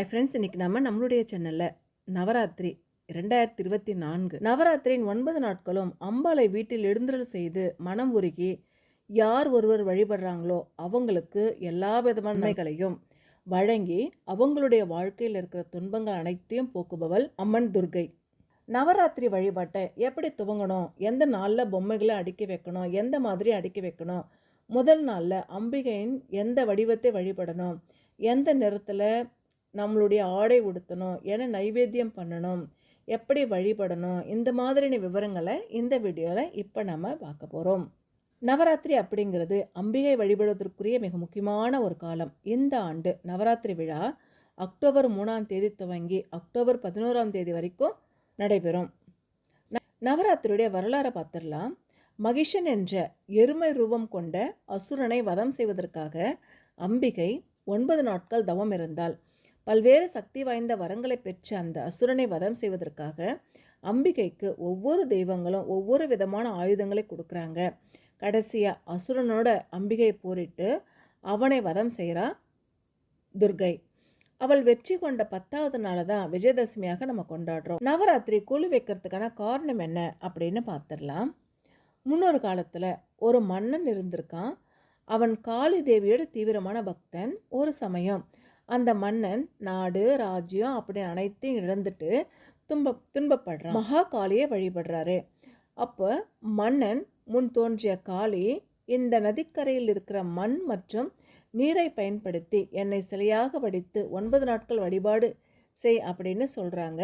ஐ friends இன்னைக்கு நம்ம நம்மளுடைய சேனலில் நவராத்திரி ரெண்டாயிரத்தி இருபத்தி நான்கு. நவராத்திரியின் ஒன்பது நாட்களும் அம்பாளை வீட்டில் எழுந்தருள் செய்து மனம் உருகி யார் ஒருவர் வழிபடுறாங்களோ அவங்களுக்கு எல்லா விதமான நன்மைகளையும் வழங்கி அவங்களுடைய வாழ்க்கையில் இருக்கிற துன்பங்கள் அனைத்தையும் போக்குபவள் அம்மன் துர்கை. நவராத்திரி வழிபாட்டை எப்படி துவங்கணும்? எந்த நாளில் பொம்மைகளை அடுக்கி வைக்கணும்? எந்த மாதிரி அடுக்கி வைக்கணும்? முதல் நாளில் அம்பிகையின் எந்த வடிவத்தை வழிபடணும்? எந்த நிறத்தில் நம்மளுடைய ஆடை உடுத்தணும் என்ன நைவேத்தியம் பண்ணணும் எப்படி வழிபடணும் இந்த மாதிரியான விவரங்களை இந்த வீடியோவில் இப்போ நம்ம பார்க்க போகிறோம் நவராத்திரி அப்படிங்கிறது அம்பிகை வழிபடுவதற்குரிய மிக முக்கியமான ஒரு காலம். இந்த ஆண்டு நவராத்திரி விழா அக்டோபர் மூணாம் தேதி துவங்கி அக்டோபர் பதினோராம் தேதி வரைக்கும் நடைபெறும். ந- நவராத்திரியுடைய வரலாறை பார்த்துடலாம். மகிஷன் என்ற எருமை ரூபம் கொண்ட அசுரனை வதம் செய்வதற்காக அம்பிகை ஒன்பது நாட்கள் தவம் இருந்தாள். பல்வேறு சக்தி வாய்ந்த வரங்களை பெற்ற அந்த அசுரனை வதம் செய்வதற்காக அம்பிகைக்கு ஒவ்வொரு தெய்வங்களும் ஒவ்வொரு விதமான ஆயுதங்களை கொடுக்குறாங்க. கடைசியாக அசுரனோட அம்பிகை போரிட்டு அவனை வதம் செய்கிறா துர்கை அவள் வெற்றி கொண்ட பத்தாவது நாளை தான் விஜயதசமியாக நம்ம கொண்டாடுறோம். நவராத்திரி குழு வைக்கிறதுக்கான காரணம் என்ன அப்படின்னு பார்த்துடலாம் முன்னொரு காலத்தில் ஒரு மன்னன் இருந்திருக்கான். அவன் காளி தேவியோட தீவிரமான பக்தன் ஒரு சமயம். அந்த மன்னன் நாடு ராஜ்யம் அப்படி அனைத்தையும் இழந்துட்டு துன்ப துன்பப்படுறான். மகா காளியை வழிபடுறாரு. அப்போ மன்னன் முன் தோன்றிய காளி இந்த நதிக்கரையில் இருக்கிற மண் மற்றும் நீரை பயன்படுத்தி என்னை சிலையாக வடித்து ஒன்பது நாட்கள் வழிபாடு செய் அப்படின்னு சொல்கிறாங்க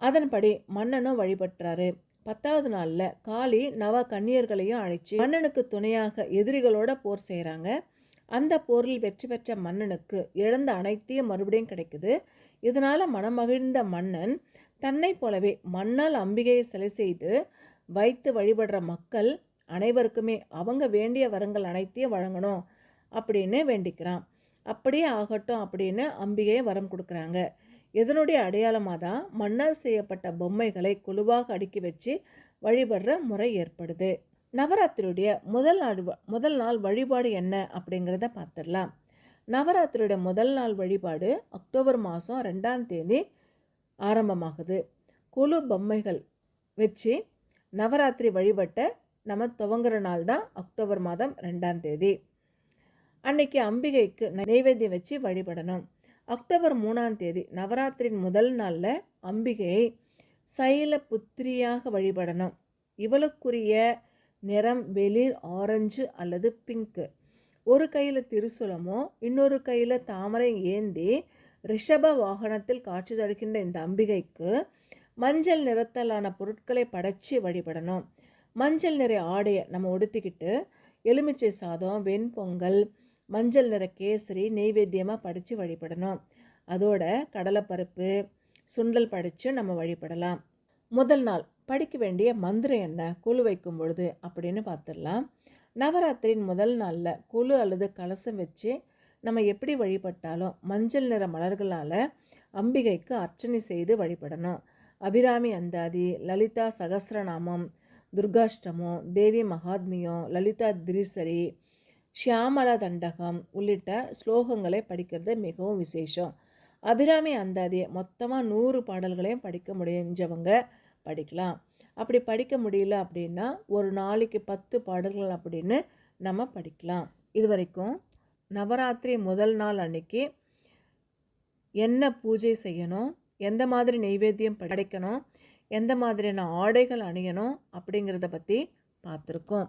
அதன்படி மன்னனும் வழிபட்டுறாரு. பத்தாவது நாளில் காளி நவ கன்னியர்களையும் அழைச்சி மன்னனுக்கு துணையாக எதிரிகளோட போர் செய்கிறாங்க அந்த போரில் வெற்றி பெற்ற மன்னனுக்கு இழந்த அனைத்தையும் மறுபடியும் கிடைக்குது. இதனால் மனமகிழ்ந்த மன்னன் தன்னைப் போலவே மண்ணால் அம்பிகையை சிலை செய்து வைத்து வழிபடுற மக்கள் அனைவருக்குமே அவங்க வேண்டிய வரங்கள் அனைத்தையும் வழங்கணும் அப்படின்னு வேண்டிக்கிறான். அப்படியே ஆகட்டும் அப்படின்னு அம்பிகையை வரம் கொடுக்குறாங்க. இதனுடைய அடையாளமாக தான் மண்ணால் செய்யப்பட்ட பொம்மைகளை குழுவாக அடுக்கி வச்சு வழிபடுற முறை ஏற்படுது. நவராத்திரியுடைய முதல் நாள் வ- முதல் நாள் வழிபாடு என்ன அப்படிங்கிறத பார்த்துடலாம் நவராத்திரியுடைய முதல் நாள் வழிபாடு அக்டோபர் மாதம் ரெண்டாம் தேதி ஆரம்பமாகுது. குழு பொம்மைகள் வச்சு நவராத்திரி வழிபட்ட நம்ம துவங்குற நாள் தான் அக்டோபர் மாதம் ரெண்டாம் தேதி. அன்னைக்கு அம்பிகைக்கு நைவேத்தியம் வச்சு வழிபடணும். அக்டோபர் மூணாம் தேதி நவராத்திரியின் முதல் நாளில் அம்பிகையை சைல புத்திரியாக வழிபடணும். இவளுக்குரிய நிறம் வெளிர் ஆரஞ்சு அல்லது பிங்க்கு ஒரு கையில் திருசுலமோ இன்னொரு கையில் தாமரை ஏந்தி ரிஷப வாகனத்தில் காட்சி தருகின்ற இந்த அம்பிகைக்கு மஞ்சள் நிறத்தலான பொருட்களை படைச்சி வழிபடணும். மஞ்சள் நிற ஆடையை நம்ம உடுத்திக்கிட்டு எலுமிச்சை சாதம் வெண்பொங்கல் மஞ்சள் நிற கேசரி நெய்வேத்தியமாக படித்து வழிபடணும். அதோட கடலைப்பருப்பு சுண்டல் படித்து நம்ம வழிபடலாம். முதல் நாள் படிக்க வேண்டிய மந்திரம் என்ன? குழு வைக்கும் பொழுது அப்படின்னு பார்த்துடலாம். நவராத்திரியின் முதல் நாளில் குழு அல்லது கலசம் வச்சு நம்ம எப்படி வழிபட்டாலும் மஞ்சள் நிற மலர்களால் அம்பிகைக்கு அர்ச்சனை செய்து வழிபடணும். அபிராமி அந்தாதி லலிதா சகசிரநாமம் துர்காஷ்டமம் தேவி மகாத்மியம் லலிதா திரிசரி ஷியாமலா தண்டகம் உள்ளிட்ட ஸ்லோகங்களை படிக்கிறது மிகவும் விசேஷம். அபிராமி அந்தாதி மொத்தமாக நூறு பாடல்களையும் படிக்க முடிஞ்சவங்க படிக்கலாம். அப்படி படிக்க முடியல அப்படின்னா ஒரு நாளைக்கு பத்து பாடல்கள் அப்படின்னு நம்ம படிக்கலாம். இது வரைக்கும் நவராத்திரி முதல் நாள் அன்னைக்கு என்ன பூஜை செய்யணும் எந்த மாதிரி நெய்வேத்தியம் படைக்கணும் எந்த மாதிரியான ஆடைகள் அணியணும் அப்படிங்கிறத பற்றி பார்த்துருக்கோம்.